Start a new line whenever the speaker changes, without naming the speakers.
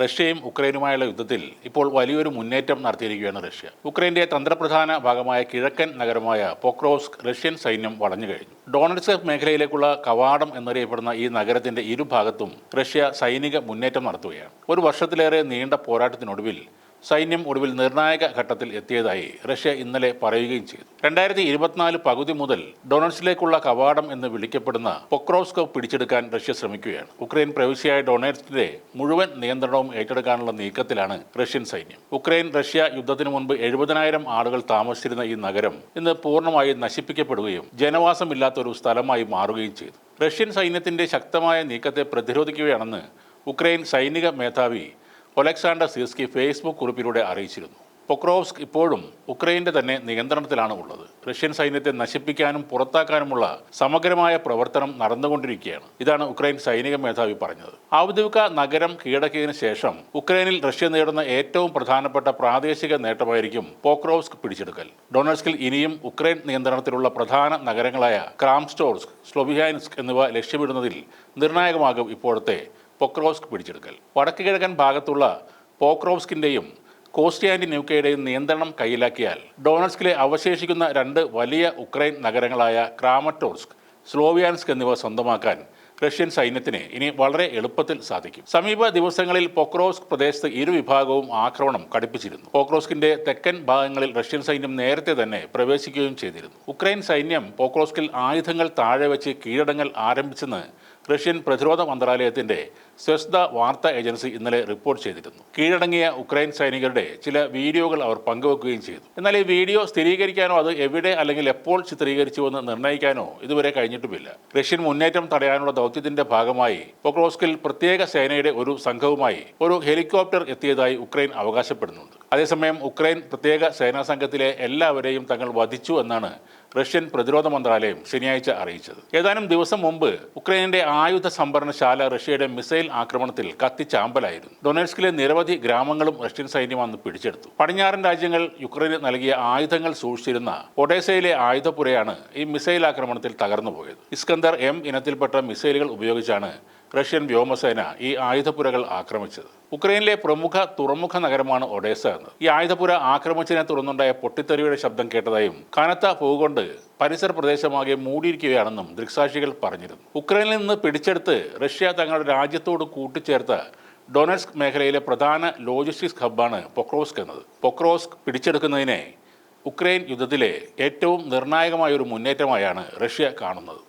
റഷ്യയും ഉക്രൈനുമായുള്ള യുദ്ധത്തിൽ ഇപ്പോൾ വലിയൊരു മുന്നേറ്റം നടത്തിയിരിക്കുകയാണ് റഷ്യ. ഉക്രൈന്റെ തന്ത്രപ്രധാന ഭാഗമായ കിഴക്കൻ നഗരമായ പോക്രോസ്ക് റഷ്യൻ സൈന്യം വളഞ്ഞു കഴിഞ്ഞു. ഡോണറ്റ്സ്ക് മേഖലയിലേക്കുള്ള കവാടം എന്നറിയപ്പെടുന്ന ഈ നഗരത്തിന്റെ ഇരുഭാഗത്തും റഷ്യ സൈനിക മുന്നേറ്റം നടത്തുകയാണ്. ഒരു വർഷത്തിലേറെ നീണ്ട പോരാട്ടത്തിനൊടുവിൽ സൈന്യം ഒടുവിൽ നിർണായക ഘട്ടത്തിൽ എത്തിയതായി റഷ്യ ഇന്നലെ പറയുകയും ചെയ്തു. രണ്ടായിരത്തി ഇരുപത്തിനാല് പകുതി മുതൽ ഡൊണറ്റ്സിലേക്കുള്ള കവാടം എന്ന് വിളിക്കപ്പെടുന്ന പൊക്രോസ്കോ പിടിച്ചെടുക്കാൻ റഷ്യ ശ്രമിക്കുകയാണ്. ഉക്രൈൻ പ്രവിശ്യയായ ഡൊണറ്റ്സിന്റെ മുഴുവൻ നിയന്ത്രണവും ഏറ്റെടുക്കാനുള്ള നീക്കത്തിലാണ് റഷ്യൻ സൈന്യം. ഉക്രൈൻ റഷ്യ യുദ്ധത്തിന് മുൻപ് എഴുപതിനായിരം ആളുകൾ താമസിച്ചിരുന്ന ഈ നഗരം ഇന്ന് പൂർണമായി നശിപ്പിക്കപ്പെടുകയും ജനവാസമില്ലാത്ത ഒരു സ്ഥലമായി മാറുകയും ചെയ്തു. റഷ്യൻ സൈന്യത്തിന്റെ ശക്തമായ നീക്കത്തെ പ്രതിരോധിക്കുകയാണെന്ന് ഉക്രൈൻ സൈനിക മേധാവി ഒലക്സാണ്ടർ സിസ്കി ഫേസ്ബുക്ക് കുറിപ്പിലൂടെ അറിയിച്ചിരുന്നു. പൊക്രോവ്സ്ക് ഇപ്പോഴും ഉക്രൈന്റെ തന്നെ നിയന്ത്രണത്തിലാണ് ഉള്ളത്. റഷ്യൻ സൈന്യത്തെ നശിപ്പിക്കാനും പുറത്താക്കാനുമുള്ള സമഗ്രമായ പ്രവർത്തനം നടന്നുകൊണ്ടിരിക്കുകയാണ്. ഇതാണ് ഉക്രൈൻ സൈനിക മേധാവി പറഞ്ഞത്. ഔദ്യോഗിക നഗരം കീഴടക്കിയതിനു ശേഷം ഉക്രൈനിൽ റഷ്യ നേടുന്ന ഏറ്റവും പ്രധാനപ്പെട്ട പ്രാദേശിക നേട്ടമായിരിക്കും പോക്രോവ്സ്ക് പിടിച്ചെടുക്കൽ. ഡൊണസ്കിൽ ഇനിയും ഉക്രൈൻ നിയന്ത്രണത്തിലുള്ള പ്രധാന നഗരങ്ങളായ ക്രാംസ്റ്റോർസ്ക് സ്ലോബിഹാൻസ്ക് എന്നിവ ലക്ഷ്യമിടുന്നതിൽ നിർണായകമാകും ഇപ്പോഴത്തെ പൊക്രോസ്ക് പിടിച്ചെടുക്കൽ. വടക്ക് കിഴക്കൻ ഭാഗത്തുള്ള പോക്രോവ്സ്കിന്റെയും കോസ്റ്റിയാന്റിന്യൂക്കയുടെയും നിയന്ത്രണം കയ്യിലാക്കിയാൽ ഡോണറ്റ്സ്കിലെ അവശേഷിക്കുന്ന രണ്ട് വലിയ ഉക്രൈൻ നഗരങ്ങളായ ക്രാമറ്റോർസ്ക് സ്ലോവിയാൻസ്ക് എന്നിവ സ്വന്തമാക്കാൻ റഷ്യൻ സൈന്യത്തിന് ഇനി വളരെ എളുപ്പത്തിൽ സാധിക്കും. സമീപ ദിവസങ്ങളിൽ പൊക്രോസ്ക് പ്രദേശത്ത് ഇരുവിഭാഗവും ആക്രമണം കടുപ്പിച്ചിരുന്നു. പോക്രോസ്കിന്റെ തെക്കൻ ഭാഗങ്ങളിൽ റഷ്യൻ സൈന്യം നേരത്തെ തന്നെ പ്രവേശിക്കുകയും ചെയ്തിരുന്നു. ഉക്രൈൻ സൈന്യം പോക്രോസ്കിൽ ആയുധങ്ങൾ താഴെ വെച്ച് കീഴടങ്ങൽ ആരംഭിച്ചെന്ന് റഷ്യൻ പ്രതിരോധ മന്ത്രാലയത്തിന്റെ സ്വസ്ത വാർത്താ ഏജൻസി ഇന്നലെ റിപ്പോർട്ട് ചെയ്തിരുന്നു. കീഴടങ്ങിയ ഉക്രൈൻ സൈനികരുടെ ചില വീഡിയോകൾ അവർ പങ്കുവെക്കുകയും ചെയ്തു. എന്നാൽ ഈ വീഡിയോ സ്ഥിരീകരിക്കാനോ അത് എവിടെ അല്ലെങ്കിൽ എപ്പോൾ ചിത്രീകരിച്ചുവെന്ന് നിർണയിക്കാനോ ഇതുവരെ കഴിഞ്ഞിട്ടുമില്ല. റഷ്യൻ മുന്നേറ്റം തടയാനുള്ള ദൗത്യത്തിന്റെ ഭാഗമായി പൊക്രോസ്കിൽ പ്രത്യേക സേനയുടെ ഒരു സംഘവുമായി ഒരു ഹെലികോപ്റ്റർ എത്തിയതായി ഉക്രൈൻ അവകാശപ്പെടുന്നുണ്ട്. അതേസമയം ഉക്രൈൻ പ്രത്യേക സേനാ സംഘത്തിലെ എല്ലാവരെയും തങ്ങൾ വധിച്ചു എന്നാണ് റഷ്യൻ പ്രതിരോധ മന്ത്രാലയം ശനിയാഴ്ച അറിയിച്ചത്. ഏതാനും ദിവസം മുമ്പ് ഉക്രൈനിന്റെ ആയുധ സംഭരണശാല റഷ്യയുടെ മിസൈൽ ആക്രമണത്തിൽ കത്തിച്ചാമ്പലായിരുന്നു. ഡൊണേറ്റ്സ്കിലെ നിരവധി ഗ്രാമങ്ങളും റഷ്യൻ സൈന്യം അന്ന് പിടിച്ചെടുത്തു. പടിഞ്ഞാറൻ രാജ്യങ്ങൾ യുക്രൈന് നൽകിയ ആയുധങ്ങൾ സൂക്ഷിച്ചിരുന്ന ഒഡേസയിലെ ആയുധപ്പുരയാണ് ഈ മിസൈൽ ആക്രമണത്തിൽ തകർന്നുപോയത്. ഇസ്കന്ദർ എം ഇനത്തിൽപ്പെട്ട മിസൈലുകൾ ഉപയോഗിച്ചാണ് റഷ്യൻ വ്യോമസേന ഈ ആയുധപ്പുരകൾ ആക്രമിച്ചത്. ഉക്രൈനിലെ പ്രമുഖ തുറമുഖ നഗരമാണ് ഒഡേസ എന്ന്. ഈ ആയുധപ്പുര ആക്രമിച്ചതിനെ തുടർന്നുണ്ടായ പൊട്ടിത്തെറിയുടെ ശബ്ദം കേട്ടതായും കനത്ത പൂകൊണ്ട് പരിസര പ്രദേശമാകെ മൂടിയിരിക്കുകയാണെന്നും ദൃക്സാക്ഷികൾ പറഞ്ഞിരുന്നു. ഉക്രൈനിൽ നിന്ന് പിടിച്ചെടുത്ത് റഷ്യ തങ്ങളുടെ രാജ്യത്തോട് കൂട്ടിച്ചേർത്ത ഡൊണറ്റ്സ്ക് മേഖലയിലെ പ്രധാന ലോജിസ്റ്റിക്സ് ഹബ്ബാണ് പൊക്രോസ്ക് എന്നത്. പൊക്രോസ്ക് പിടിച്ചെടുക്കുന്നതിനെ ഉക്രൈൻ യുദ്ധത്തിലെ ഏറ്റവും നിർണായകമായ ഒരു മുന്നേറ്റമായാണ് റഷ്യ കാണുന്നത്.